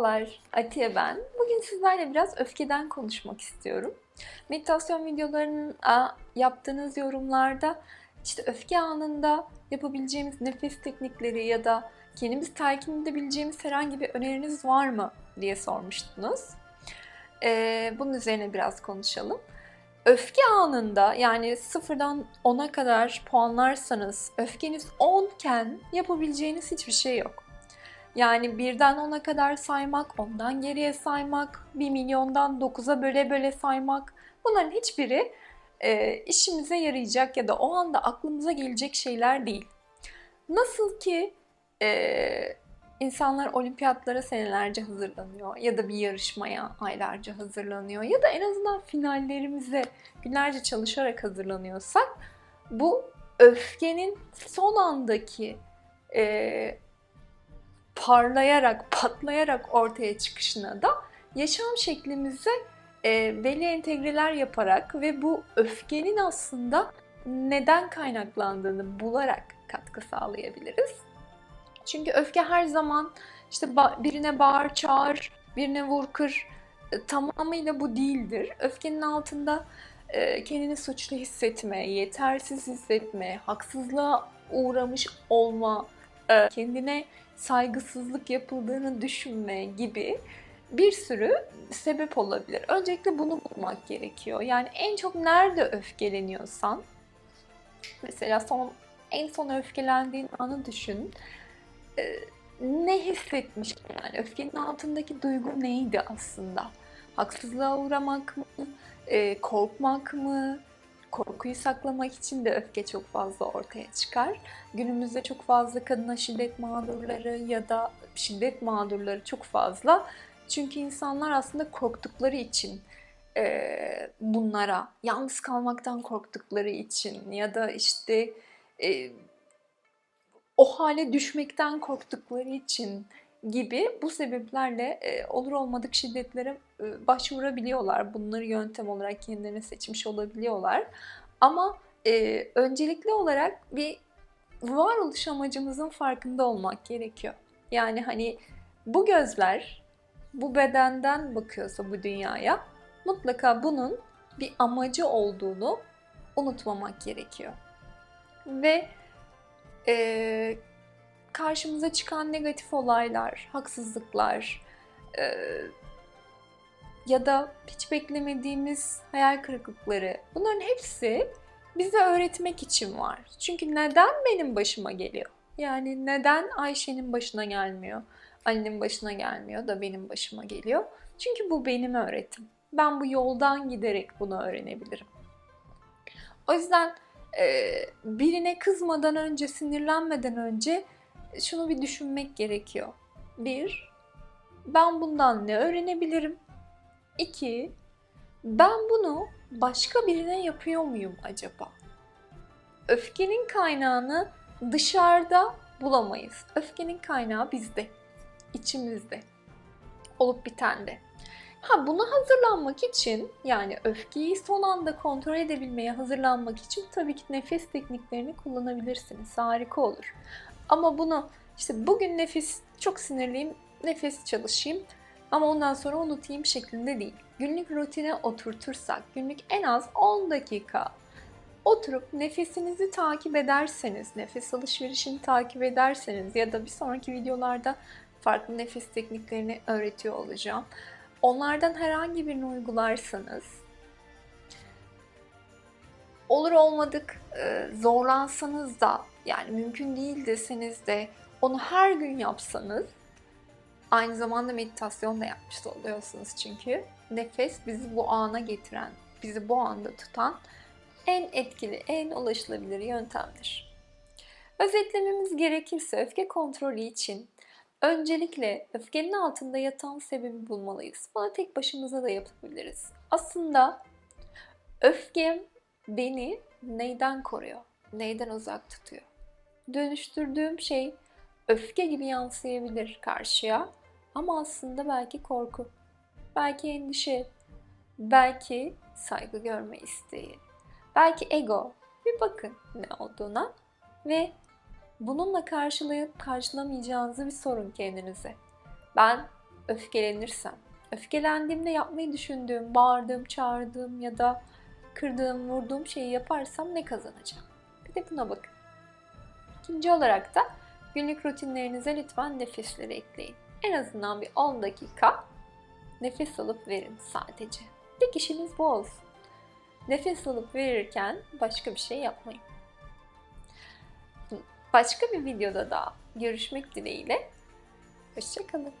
Merhabalar, Atiye ben. Bugün sizlerle biraz öfkeden konuşmak istiyorum. Meditasyon videolarının a, yaptığınız yorumlarda işte öfke anında yapabileceğimiz nefes teknikleri ya da kendimizi telkin edebileceğimiz herhangi bir öneriniz var mı diye sormuştunuz. Ee, bunun üzerine biraz konuşalım. Öfke anında yani sıfırdan 10'a kadar puanlarsanız öfkeniz 10 iken yapabileceğiniz hiçbir şey yok. Yani birden 10'a kadar saymak, ondan geriye saymak, 1 milyondan 9'a böle böle saymak bunların hiçbiri e, işimize yarayacak ya da o anda aklımıza gelecek şeyler değil. Nasıl ki e, insanlar olimpiyatlara senelerce hazırlanıyor ya da bir yarışmaya aylarca hazırlanıyor ya da en azından finallerimize günlerce çalışarak hazırlanıyorsak bu öfkenin son andaki e, parlayarak, patlayarak ortaya çıkışına da yaşam şeklimize e, belli entegreler yaparak ve bu öfkenin aslında neden kaynaklandığını bularak katkı sağlayabiliriz. Çünkü öfke her zaman işte birine bağır, çağır, birine vur, kır e, tamamıyla bu değildir. Öfkenin altında e, kendini suçlu hissetme, yetersiz hissetme, haksızlığa uğramış olma, kendine saygısızlık yapıldığını düşünme gibi bir sürü sebep olabilir. Öncelikle bunu bulmak gerekiyor. Yani en çok nerede öfkeleniyorsan, mesela son en son öfkelendiğin anı düşün. Ee, ne hissetmiş yani öfkenin altındaki duygu neydi aslında? Haksızlığa uğramak mı? Ee, korkmak mı? Korkuyu saklamak için de öfke çok fazla ortaya çıkar. Günümüzde çok fazla kadına şiddet mağdurları ya da şiddet mağdurları çok fazla. Çünkü insanlar aslında korktukları için e, bunlara, yalnız kalmaktan korktukları için ya da işte e, o hale düşmekten korktukları için gibi bu sebeplerle e, olur olmadık şiddetlere e, başvurabiliyorlar. Bunları yöntem olarak kendilerine seçmiş olabiliyorlar. Ama e, öncelikli olarak bir varoluş amacımızın farkında olmak gerekiyor. Yani hani bu gözler bu bedenden bakıyorsa bu dünyaya mutlaka bunun bir amacı olduğunu unutmamak gerekiyor. Ve e, karşımıza çıkan negatif olaylar, haksızlıklar e, ya da hiç beklemediğimiz hayal kırıklıkları bunların hepsi bize öğretmek için var. Çünkü neden benim başıma geliyor? Yani neden Ayşe'nin başına gelmiyor, Ali'nin başına gelmiyor da benim başıma geliyor? Çünkü bu benim öğretim. Ben bu yoldan giderek bunu öğrenebilirim. O yüzden e, birine kızmadan önce, sinirlenmeden önce şunu bir düşünmek gerekiyor. Bir, ben bundan ne öğrenebilirim? İki, ben bunu başka birine yapıyor muyum acaba? Öfkenin kaynağını dışarıda bulamayız. Öfkenin kaynağı bizde, içimizde, olup bitende. Ha buna hazırlanmak için yani öfkeyi son anda kontrol edebilmeye hazırlanmak için tabii ki nefes tekniklerini kullanabilirsiniz. Harika olur. Ama bunu işte bugün nefes çok sinirliyim, nefes çalışayım ama ondan sonra unutayım şeklinde değil. Günlük rutine oturtursak, günlük en az 10 dakika oturup nefesinizi takip ederseniz, nefes alışverişini takip ederseniz ya da bir sonraki videolarda farklı nefes tekniklerini öğretiyor olacağım. Onlardan herhangi birini uygularsanız olur olmadık zorlansanız da yani mümkün değil deseniz de onu her gün yapsanız aynı zamanda meditasyon da yapmış oluyorsunuz çünkü. Nefes bizi bu ana getiren, bizi bu anda tutan en etkili, en ulaşılabilir yöntemdir. Özetlememiz gerekirse öfke kontrolü için öncelikle öfkenin altında yatan sebebi bulmalıyız. Bunu tek başımıza da yapabiliriz. Aslında öfkem beni neyden koruyor? Neyden uzak tutuyor? Dönüştürdüğüm şey öfke gibi yansıyabilir karşıya ama aslında belki korku, belki endişe, belki saygı görme isteği, belki ego. Bir bakın ne olduğuna ve bununla karşılayıp karşılamayacağınızı bir sorun kendinize. Ben öfkelenirsem, öfkelendiğimde yapmayı düşündüğüm, bağırdığım, çağırdığım ya da kırdığım, vurduğum şeyi yaparsam ne kazanacağım? Bir de buna bakın. İkinci olarak da günlük rutinlerinize lütfen nefesleri ekleyin. En azından bir 10 dakika nefes alıp verin sadece. Tek işiniz bu olsun. Nefes alıp verirken başka bir şey yapmayın. Başka bir videoda daha görüşmek dileğiyle. Hoşçakalın.